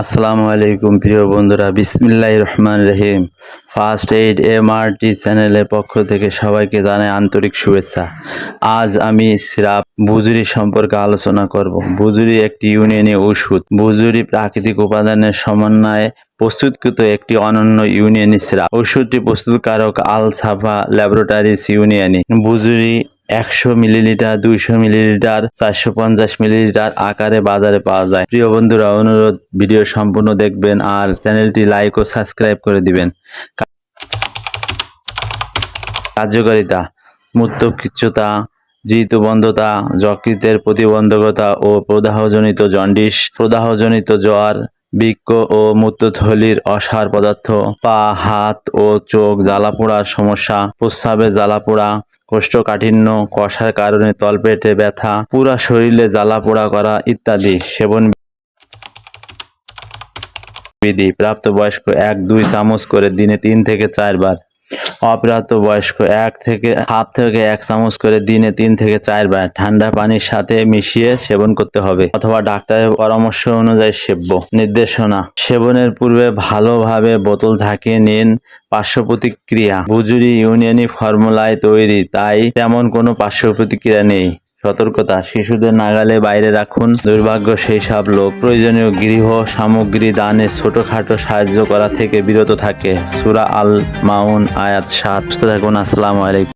আসসালামু আলাইকুম প্রিয় বন্ধুরা বিসমিল্লাহ রহমান রহিম। ফার্স্ট এইড এমআরটি চ্যানেলের পক্ষ থেকে সবাইকে জানাই আন্তরিক শুভেচ্ছা। আজ আমি সিরাপ বুজুরি সম্পর্কে আলোচনা করব। বুজুরি একটি ইউনিয়নি ওষুধ। বুজুরি প্রাকৃতিক উপাদানের সমন্বয়ে প্রস্তুতকৃত একটি অনন্য ইউনিয়নি সিরাপ। ওষুধটি প্রস্তুতকারক আল সাফা ল্যাবরেটরিজ ইউনিয়নি। বুজুরি একশো মিলিলিটার, দুইশো মিলিলিটার, চারশো পঞ্চাশ মিলিলিটার আকারে বাজারে পাওয়া যায়। প্রিয় বন্ধুরা, অনুরোধ, ভিডিও সম্পূর্ণ দেখবেন আর চ্যানেলটি লাইক ও সাবস্ক্রাইব করে দিবেন। কার্যকারিতা মূত্রকিচ্ছুতা ঋতুবন্ধতা, যকৃতের প্রতিবন্ধকতা ও প্রদাহজনিত জন্ডিস, প্রদাহজনিত জ্বর, বৃক্ক ও মূত্রথলির অসার পদার্থ, পা, হাত ও চোখ জ্বালাপোড়ার সমস্যা প্রস্রাবে জ্বালাপোড়া কোষ্ঠকাঠিন্য কষার কারণে তলপেটে ব্যথা, পুরা শরীরে জ্বালা পোড়া করা ইত্যাদি সেবন বিধি প্রাপ্তবয়স্ক এক দুই চামচ করে দিনে তিন থেকে চারবার অপ্রাপ্ত বয়স্ক এক থেকে হাফ থেকে এক চামচ করে দিনে তিন থেকে চারবার ঠান্ডা পানির সাথে মিশিয়ে সেবন করতে হবে অথবা ডাক্তারের পরামর্শ অনুযায়ী সেব্য। নির্দেশনা। সেবনের পূর্বে ভালোভাবে বোতল ঝাঁকিয়ে নিন। পার্শ্ব প্রতিক্রিয়া বুজুরি ইউনিয়নি ফর্মুলায় তৈরি, তাই তেমন কোনো পার্শ্ব প্রতিক্রিয়া নেই। সতর্কতা, শিশুদের নাগালে বাইরে রাখুন। দুর্ভাগ্য সেই সব লোক। প্রয়োজনীয় গৃহ, সামগ্রী দানে ছোটখাটো সাহায্য করা থেকে বিরত থাকে। সুরা আল মাউন আয়াত সাত। থাকুন। আসসালামু আলাইকুম।